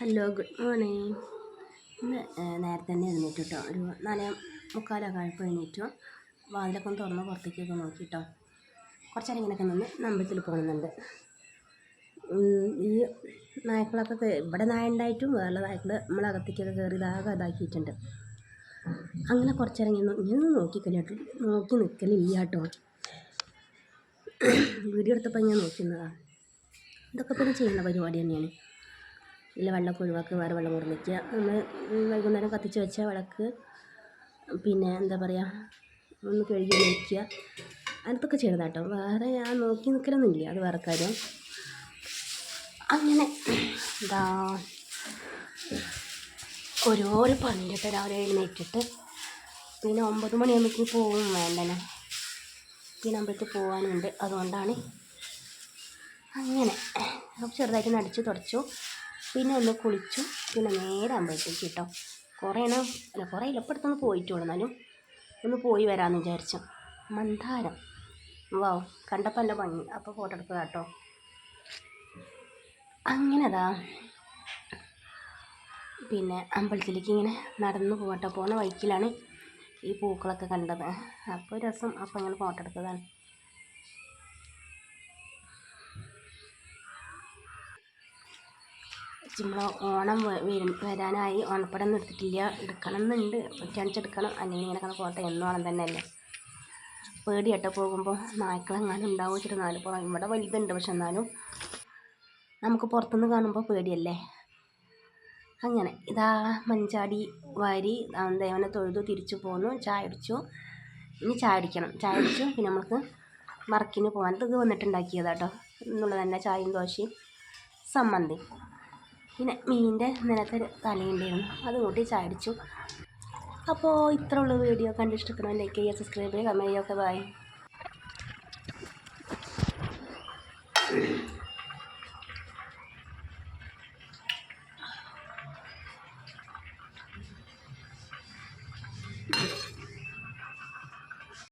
Hello good morning ഇന്ന് നേരത്തെ തന്നെ എഴുന്നേറ്റു കേട്ടോ ഒരു നാല് മുക്കാലൊക്കെ ആയപ്പോൾ എഴുന്നേറ്റു. വാതിലൊക്കെ ഒന്ന് തുറന്ന് പുറത്തേക്കൊക്കെ നോക്കി കേട്ടോ കുറച്ച് നേരം ഇങ്ങനെയൊക്കെ നിന്ന് നമ്പത്തിൽ പോകുന്നുണ്ട്. ഈ നായ്ക്കളൊക്കെ ഇവിടെ നായ ഉണ്ടായിട്ടും വേറെ നായ്ക്കൾ നമ്മളെ അകത്തേക്കൊക്കെ കയറി ഇതാകെ ഇതാക്കിയിട്ടുണ്ട്. അങ്ങനെ കുറച്ച് നേരം ഇങ്ങനെ ഇങ്ങനെ നോക്കിക്കഴിഞ്ഞിട്ട് നോക്കി നിൽക്കലില്ല കേട്ടോ. വീഡിയോ എടുത്തപ്പോൾ ഞാൻ നോക്കുന്നതാണ് ഇതൊക്കെ പിന്നെ ചെയ്യുന്ന പരിപാടി തന്നെയാണ്. ഇതിൽ വെള്ളമൊക്കെ ഒഴിവാക്കുക വേറെ വെള്ളം ഓർമ്മിക്കുക നമ്മൾ വൈകുന്നേരം കത്തിച്ച് വെച്ച വിളക്ക് പിന്നെ എന്താ പറയുക ഒന്ന് കഴുകി വയ്ക്കുക അതൊക്കെ കേട്ടോ വേറെ ഞാൻ നോക്കി നിൽക്കലൊന്നുമില്ല. അത് വേറെ കാര്യം. അങ്ങനെ എന്താ ഓരോരോ പണിയിട്ട് രാവിലെ എഴുന്നേറ്റിട്ട് പിന്നെ ഒമ്പത് മണിയാകുമ്പോൾ പോകും വേണ്ടനെ. പിന്നെ അമ്പലത്തിൽ പോകാനുണ്ട് അതുകൊണ്ടാണ് അങ്ങനെ. ചെറുതായിട്ട് നടിച്ചു തുടച്ചു. പിന്നെ ഒന്ന് കുളിച്ചു. പിന്നെ നേരെ അമ്പലത്തേക്ക് കേട്ടോ. കുറേ എണ്ണം അല്ല കുറേ അടുത്തൊന്ന് പോയിട്ടുള്ളൂ. എന്നാലും ഒന്ന് പോയി വരാമെന്ന് വിചാരിച്ചു. മന്ദാരം. വാ കണ്ടപ്പോൾ എന്റെ ഭംഗി. അപ്പോൾ ഫോട്ടോ എടുക്കുക കേട്ടോ. അങ്ങനെതാ പിന്നെ അമ്പലത്തിലേക്ക് ഇങ്ങനെ നടന്നു പോകട്ടോ. പോണ വഴിക്കിലാണ് ഈ പൂക്കളൊക്കെ കണ്ടത്. അപ്പോൾ രസം. അപ്പോൾ അങ്ങനെ ഫോട്ടോ എടുത്തതാണ്. നമ്മൾ ഓണം വരും വരാനായി ഓണപ്പടം എടുത്തിട്ടില്ല എടുക്കണം എന്നുണ്ട് പറ്റാണിച്ചെടുക്കണം അല്ലെങ്കിൽ ഇങ്ങനെ കണക്ക് പോട്ടെ. എന്നോണം തന്നെ അല്ലേ പേടിയട്ട. പോകുമ്പോൾ നായ്ക്കളെങ്ങാനും ഉണ്ടാവും. വെച്ചിട്ട് നാല് പുറം ഇവിടെ വലുതുണ്ട്. പക്ഷെ എന്നാലും നമുക്ക് പുറത്തുനിന്ന് കാണുമ്പോൾ പേടിയല്ലേ. അങ്ങനെ. ഇതാ മഞ്ചാടി വാരി ദേവനെ തൊഴുതു തിരിച്ചു പോന്നു. ചായ അടിച്ചു ഇനി ചായ അടിക്കണം ചായ അടിച്ചു പിന്നെ നമുക്ക് വർക്കിന് പോകാൻ ഇത് വന്നിട്ടുണ്ടാക്കിയതാട്ടോ. എന്നുള്ളത് തന്നെ ചായയും ദോശയും സമ്മന്തി. പിന്നെ മീനിന്റെ നിലത്തൊരു തലയുണ്ടായിരുന്നു. അത് കൂട്ടി ചാടിച്ചു. അപ്പോൾ ഇത്ര ഉള്ള വീഡിയോ കണ്ട് ഇഷ്ടപ്പെടണം ലൈക്ക് ചെയ്യുക സബ്സ്ക്രൈബ് ചെയ്യുക കമന്റ് ചെയ്യുക ഒക്കെ ബൈ